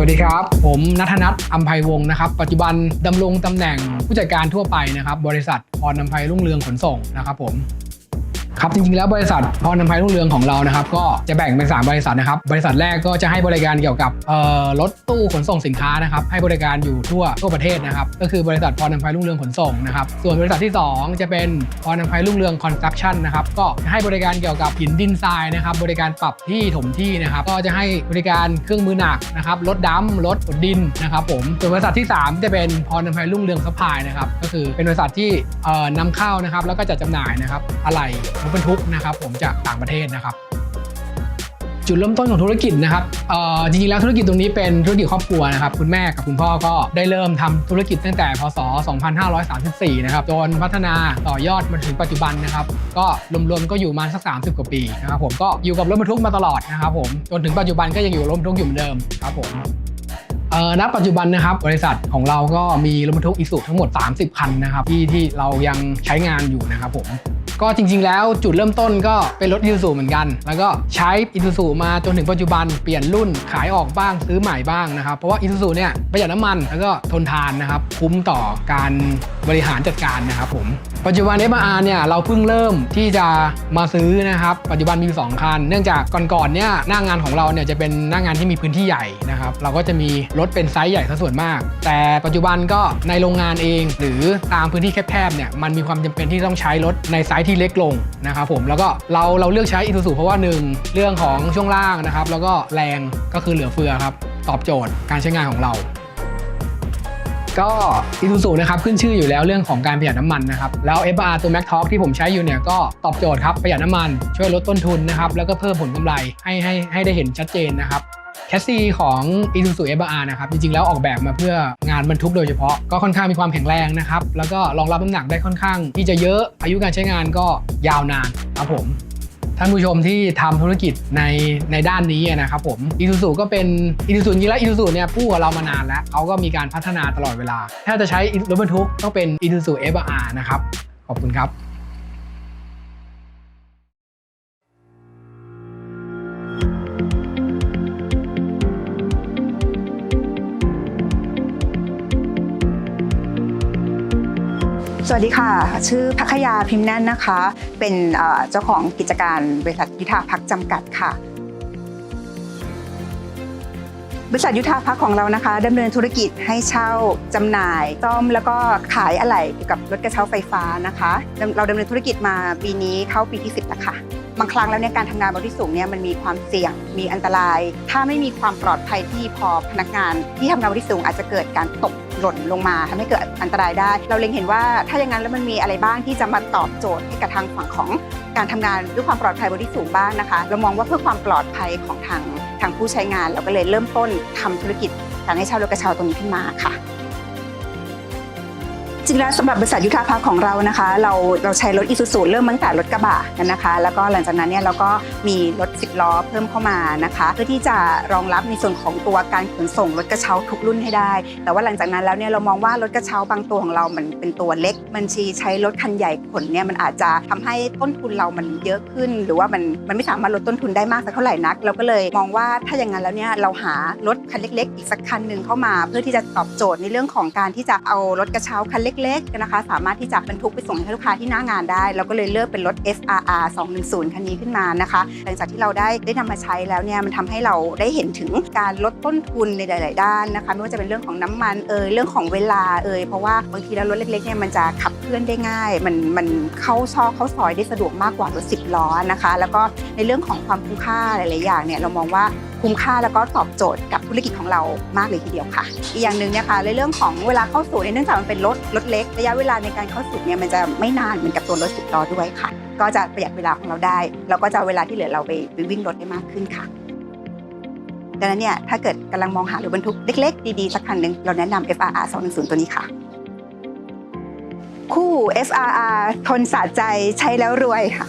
สวัสดีครับ ผมนัทนัทอัมภัยวงศ์นะครับ ปัจจุบันดำรงตำแหน่งผู้จัดการทั่วไปนะครับ บริษัทพรอัมภัยรุ่งเรืองขนส่งนะครับผม ครับจริงๆแล้วบริษัทพรนำภัยรุ่งเรืองของเรานะครับก็จะแบ่งเป็น 3 บริษัทนะครับบริษัทแรกก็จะให้บริการเกี่ยวกับรถตู้ขนส่งสินค้านะครับให้บริการอยู่ทั่วทั่วประเทศนะครับก็คือบริษัทพรนำภัยรุ่งเรืองขนส่งนะครับส่วนบริษัทที่ 2 จะเป็นพรนำภัยรุ่งเรืองคอนสตรักชั่นนะครับก็จะให้บริการเกี่ยวกับหินดินทรายนะครับบริการปรับที่ถมที่นะครับก็จะให้บริการเครื่องมือหนักนะครับรถดำรถขนดินนะครับผมส่วนบริษัทที่ 3 จะเป็นพรนำภัยรุ่งเรืองซัพพลายนะครับก็คือเป็นบริษัทที่เอ่อนำเข้านะครับแล้วก็จัดจำหน่ายนะครับอะไหล่ถบรรทุกนะครับผมจากต่างประเทศนะครับ จุดเริ่มต้นของธุรกิจนะครับจริงๆแล้วธุรกิจตรงนี้เป็นธุรกิจครอบครัวนะครับ คุณแม่กับคุณพ่อก็ได้เริ่มทำธุรกิจตั้งแต่พศ 2534 นะครับจนพัฒนาต่อยอดมาถึงปัจจุบันนะครับ ก็รวมๆก็อยู่มาสัก 30 กว่าปีนะครับผมก็อยู่กับรถบรรทุกมาตลอดนะครับผมจนถึงปัจจุบันก็ยังอยู่รถบรรทุกอยู่เหมือนเดิมครับผมณปัจจุบันนะครับบริษัทของเราก็มีรถบรรทุกอิสุทั้งหมด 30 คันนะครับที่ที่เรายังใช้งานอยู่นะครับผม ก็จริง ๆ แล้วจุดเริ่มต้นก็เป็นรถอิซูซูเหมือนกัน แล้วก็ใช้อิซูซูมาจนถึงปัจจุบันเปลี่ยนรุ่นขายออกบ้างซื้อใหม่บ้างนะครับ เพราะว่าอิซูซูเนี่ยประหยัดน้ำมันแล้วก็ทนทานนะครับ คุ้มต่อการ บริหารจัดการนะครับผมปัจจุบัน f อ r เนี่ยเราเพิ่งเริ่มที่จะมาซื้อนะครับ ปัจจุบันมีอยู่สองคัน เนื่องจากก่อนๆเนี่ยหน้างานของเราเนี่ยจะเป็นหน้างานที่มีพื้นที่ใหญ่นะครับเราก็จะมีรถเป็นไซส์ใหญ่ซะส่วนมาก แต่ปัจจุบันก็ในโรงงานเอง หรือตามพื้นที่แคบๆเนี่ยมันมีความจำเป็นที่ต้องใช้รถในไซส์ที่เล็กลงนะครับผมแล้วก็เราเราเลือกใช้อิ u ู u เพราะว่าหนึ่งเรื่องของช่วงล่างนะครับแล้วก็แรงก็คือเหลือเฟือครับตอบโจทย์การใช้งานของเรา ก็อีซูซูนะครับขึ้นชื่ออยู่แล้วเรื่องของการประหยัดน้ำมันนะครับแล้ว FR ตัว Mac Talk ที่ผมใช้อยู่เนี่ยก็ตอบโจทย์ครับประหยัดน้ำมันช่วยลดต้นทุนนะครับแล้วก็เพิ่มผลกำไรให้ให้ให้ได้เห็นชัดเจนนะครับแคสซีของ Isuzu FR นะครับ จริงๆ แล้วออกแบบมาเพื่องานบรรทุกโดยเฉพาะ ก็ค่อนข้างมีความแข็งแรงนะครับ แล้วก็รองรับน้ำหนักได้ค่อนข้างที่จะเยอะ อายุการใช้งานก็ยาวนานครับผม ท่านผู้ชมที่ทำธุรกิจในในด้านนี้นะครับผมอีซูซูก็เป็นอีซูซูจริงแล้วอีซูซูเนี่ยพูดกับเรามานานแล้วเขาก็มีการพัฒนาตลอดเวลา ถ้าจะใช้รถบรรทุกต้องเป็นอีซูซูเอฟอาร์นะครับ ขอบคุณครับ สวัสดีค่ะ ชื่อพัคยาพิมพ์แน่นนะคะ เป็นเจ้าของกิจการบริษัทยุทธาพักจำกัดค่ะ บริษัทยุทธาพักของเรานะคะดำเนินธุรกิจให้เช่าจำหน่ายซ่อมแล้วก็ขายอะไหล่เกี่ยวกับรถกระเช้าไฟฟ้านะคะ เราดำเนินธุรกิจมาปีนี้เข้าปีที่ 10แล้วค่ะ บางครั้งแล้วเนี่ยการทำงานบนที่สูงเนี่ยมันมีความเสี่ยง มีอันตราย ถ้าไม่มีความปลอดภัยที่พอพนักงาน ที่ทำงานบนที่สูงอาจจะเกิดการตกหล่นลงมาทำให้เกิดอันตรายได้ เราเล็งเห็นว่าถ้าอย่างนั้นแล้วมันมีอะไรบ้างที่จะมาตอบโจทย์ให้กับทางฝั่งของการทำงานด้วยความปลอดภัยบนที่สูงบ้างนะคะ เรามองว่าเพื่อความปลอดภัยของทางทางผู้ใช้งาน เราก็เลยเริ่มต้นทำธุรกิจการให้เช่ารถกระเช้าตรงนี้ขึ้นมาค่ะ จริงแล้วสำหรับบริษัทยุทธาภาของเรานะคะ เราเราใช้รถอีซูซูเริ่มตั้งแต่รถกระบะกันนะคะ แล้วก็หลังจากนั้นเนี่ยเราก็มีรถ 10 ล้อเพิ่มเข้ามานะคะ เพื่อที่จะรองรับในส่วนของตัวการขนส่งรถกระเช้าทุกรุ่นให้ได้ แต่ว่าหลังจากนั้นแล้วเนี่ยเรามองว่ารถกระเช้าบางตัวของเรามันเป็นตัวเล็ก บัญชีใช้รถคันใหญ่ขนเนี่ยมันอาจจะทำให้ต้นทุนเรามันเยอะขึ้น หรือว่ามันมันไม่สามารถลดต้นทุนได้มากสักเท่าไหร่นัก เราก็เลยมองว่าถ้าอย่างนั้นแล้วเนี่ยเราหารถคันเล็ก ๆ อีกสักคันหนึ่งเข้ามา เพื่อที่จะตอบโจทย์ในเรื่องของการที่จะเอารถกระเช้าคันเล็กๆนะคะสามารถที่จะบรรทุกไปส่งให้ลูกค้าที่หน้างานได้เราก็เลยเลือกเป็นรถ SRR 210 คันนี้ขึ้นมานะคะหลังจากที่เราได้ได้นำมาใช้แล้วเนี่ยมันทำให้เราได้เห็นถึงการลดต้นทุนในหลาย ๆ ด้านนะคะไม่ว่าจะเป็นเรื่องของน้ำมันเอ่ยเรื่องของเวลาเอ่ยเพราะว่าบางทีแล้วรถเล็ก ๆ เนี่ยมันจะขับเคลื่อนได้ง่าย มันมันเข้าซอกเข้าซอยได้สะดวกมากกว่ารถ10ล้อนะคะ แล้วก็ในเรื่องของความคุ้มค่าหลาย ๆ อย่างเนี่ยเรามองว่า คุ้มค่าแล้วก็ตอบโจทย์กับธุรกิจของเรามากเลยทีเดียวค่ะ อีกอย่างหนึ่งเนี่ยค่ะในเรื่องของเวลาเข้าสู่เนื่องจากมันเป็นรถรถเล็กระยะเวลาในการเข้าสู่เนี่ยมันจะไม่นานเหมือนกับตัวรถสิบล้อด้วยค่ะ ก็จะประหยัดเวลาของเราได้แล้วก็จะเอาเวลาที่เหลือเราไปไปวิ่งรถได้มากขึ้นค่ะดังนั้นเนี่ยถ้าเกิดกำลังมองหารถบรรทุกเล็ก ๆ ดีๆสักคันหนึ่งเราแนะนำ FRR 210 ตัวนี้ค่ะ คู่ FRR ทนสะใจใช้แล้วรวยค่ะ